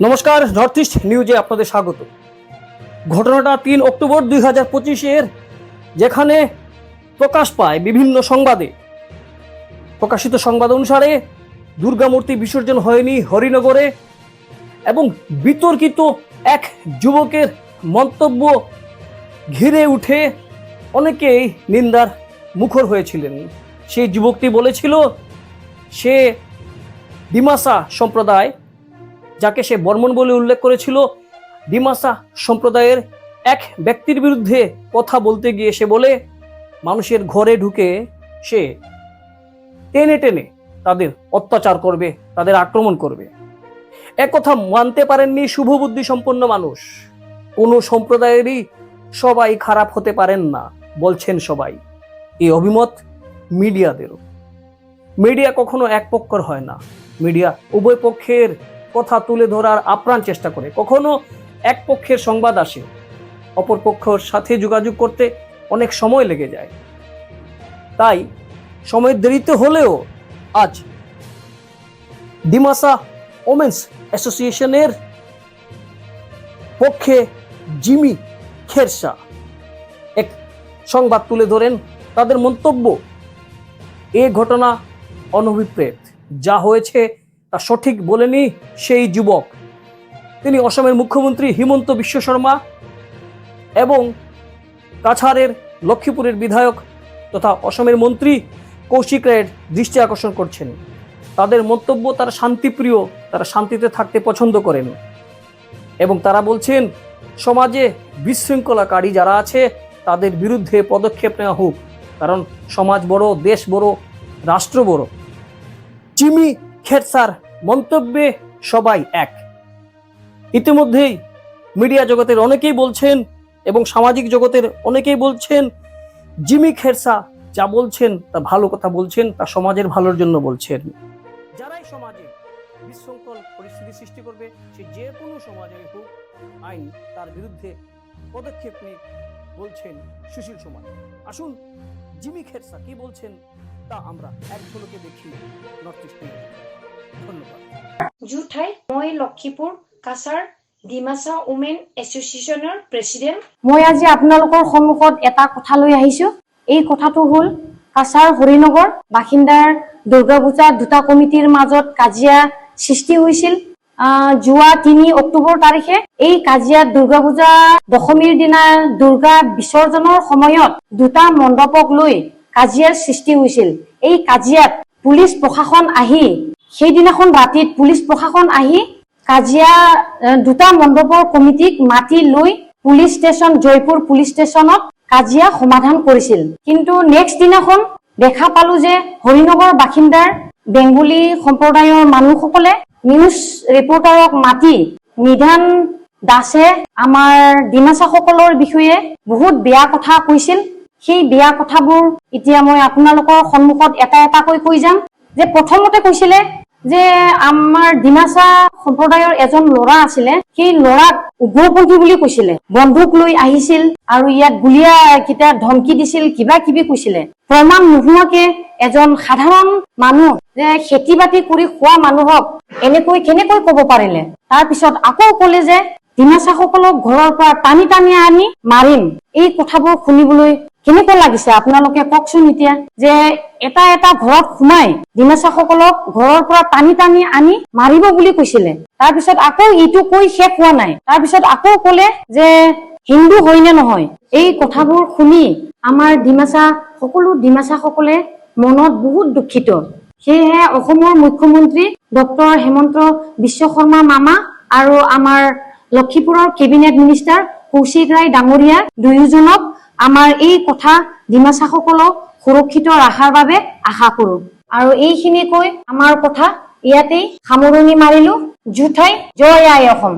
নমস্কার north east নিউজে আপনাদের স্বাগত। ঘটনাটা তিন অক্টোবর দুই হাজার পঁচিশের যেখানে প্রকাশ পায় বিভিন্ন সংবাদে। প্রকাশিত সংবাদ অনুসারে দুর্গামূর্তি বিসর্জন হয়নি হরিনগরে এবং বিতর্কিত এক যুবকের মন্তব্য ঘিরে উঠে অনেকেই নিন্দার মুখর হয়েছিলেন। সেই যুবকটি বলেছিল, সে ডিমাসা সম্প্রদায় যাকে সে বর্মন বলে উল্লেখ করেছিল ডিমাসা সম্প্রদায়ের এক ব্যক্তির বিরুদ্ধে কথা বলতে গিয়ে সে বলে, মানুষের ঘরে ঢুকে সে টেনে টেনে তাদের অত্যাচার করবে, তাদের আক্রমণ করবে। এক কথা মানতে পারেননি শুভবুদ্ধি সম্পন্ন মানুষ। কোনো সম্প্রদায়েরই সবাই খারাপ হতে পারেন না, বলছেন সবাই। এই অভিমত মিডিয়াদেরও। মিডিয়া কখনো এক পক্ষর হয় না। মিডিয়া উভয় পক্ষের কথা তুলে ধরার আপ্রাণ চেষ্টা করে। কখনো এক পক্ষের সংবাদ আসে, অপর পক্ষর সাথে যোগাযোগ করতে অনেক সময় লেগে যায়। তাই সময় দেরিতে হলেও আজ ডিমাসা ওমেন্স অ্যাসোসিয়েশনের পক্ষে জিমি খেরসা এক সংবাদ তুলে ধরেন। তাদের মন্তব্য, এ ঘটনা অনভিপ্রেত। যা হয়েছে তা সঠিক বলেনি সেই যুবক। তিনি অসমের মুখ্যমন্ত্রী হিমন্ত বিশ্ব শর্মা এবং কাছাড়ের লক্ষ্মীপুরের বিধায়ক তথা অসমের মন্ত্রী কৌশিক রায়ের দৃষ্টি আকর্ষণ করছেন। তাদের মন্তব্য তারা শান্তিপ্রিয়, তারা শান্তিতে থাকতে পছন্দ করেন। এবং তারা বলছেন, সমাজে বিশৃঙ্খলাকারী যারা আছে, তাদের বিরুদ্ধে পদক্ষেপ নেওয়া হোক, কারণ সমাজ বড়, দেশ বড়, রাষ্ট্র বড়। চিমি খেরসার মন্তব্যে সবাই এক। ইতিমধ্যেই মিডিয়া জগতের অনেকেই বলছেন এবং সামাজিক জগতের অনেকেই বলছেন, জিমি খেরসা যা বলছেন তা ভালো কথা বলছেন, তা সমাজের ভালোর জন্য বলছেন। যারাই সমাজে বিশৃঙ্খল পরিস্থিতি সৃষ্টি করবে, সে যে কোনো সমাজে হোক, আইন তার বিরুদ্ধে পদক্ষেপ নিয়ে বলছেন সুশীল সমাজ আসুন, জিমি খেরসা কি বলছেন তা আমরা এক ঝলকে দেখি নর্থ ইস্ট। ধন্যবাদ। জুঠাই মই লক্ষীপুৰ কাছাৰ ডিমাচা উমেন এছ'চিয়েশ্যনৰ প্ৰেচিডেণ্ট। মই আজি আপোনালোকৰ সন্মুখত এটা কথা লৈ আহিছো। এই কথাটো হ'ল কাছাৰ হৰিনগৰ বাসিন্দাৰ দুৰ্গা পূজা দুটা কমিটিৰ মাজত কাজিয়া সৃষ্টি হৈছিল। আহ, যোৱা তিনি অক্টোবৰ তাৰিখে এই কাজিয়াত দুৰ্গা পূজা দশমীৰ দিনা দুৰ্গা বিসৰ্জনৰ সময়ত দুটা মণ্ডপক লৈ কাজিয়াৰ সৃষ্টি হৈছিল। এই কাজিয়াত পুলিচ প্ৰশাসন আহি সেইদিনাখন ৰাতিত পুলিচ প্ৰশাসন আহি কাজিয়া দুটা মণ্ডপৰ কমিটিক মাতি লৈ পুলিচ ষ্টেচন জয়পুৰ পুলিচ ষ্টেচনত কাজিয়া সমাধান কৰিছিল। কিন্তু নেক্সট দিনাখন দেখা পালো যে হৰিনগৰ বাসিন্দাৰ বেংগলী সম্প্ৰদায়ৰ মানুহসকলে নিউজ ৰিপৰ্টাৰক মাতি নিধান দাসে আমাৰ ডিমাচাসকলৰ বিষয়ে বহুত বেয়া কথা কৈছিল। সেই বেয়া কথাবোৰ এতিয়া মই আপোনালোকৰ সন্মুখত এটা এটাকৈ কৈ যাম। যে প্ৰথমতে কৈছিলে যে আমাৰ ডিমাচা সম্প্ৰদায়ৰ এজন ল'ৰা আছিলে, সেই ল'ৰাক উগ্ৰপন্থী বুলি কৈছিলে। বন্দুক লৈ আহিছিল আৰু ইয়াত গুলীয়া কেইটা ধমকি দিছিল কিবা কিবি কৈছিলে। প্ৰমাণ নোহোৱাকে এজন সাধাৰণ মানুহ যে খেতি বাতি কৰি খোৱা মানুহক এনেকৈ কেনেকৈ কব পাৰিলে? তাৰপিছত আকৌ কলে যে, ডিমাচাসকলক ঘৰৰ পৰা টানি টানি আনি মাৰিম। এই কথাবোৰ শুনিবলৈ কেনেকুৱা লাগিছে? আপোনালোকে কওকচোন এতিয়া যে এটা এটা ঘৰত সোমাই ডিমাচাসকলক ঘৰৰ পৰা টানি টানি আনি মাৰিব বুলি কৈছিলে। তাৰপিছত আকৌ ইটো কৈ শেষ হোৱা নাই। তাৰপিছত আকৌ কলে যে হিন্দু হয় নে নহয়? এই কথাবোৰ শুনি আমাৰ ডিমাচা সকলো ডিমাচাসকলে মনত বহুত দুখিত। সেয়েহে অসমৰ মুখ্যমন্ত্ৰী ডক্টৰ হেমন্ত বিশ্ব শৰ্মা মামা আৰু আমাৰ লক্ষীপুৰৰ কেবিনেট মিনিষ্টাৰ কৌশিক ৰায় ডাঙৰীয়া দুয়োজনক আমাৰ এই কথা ডিমাচাসকলক সুৰক্ষিত ৰখাৰ বাবে আশা কৰোঁ। আৰু এইখিনি কৈ আমাৰ কথা ইয়াতেই সামৰণি মাৰিলোঁ। জুঠাই জয় আই অসম।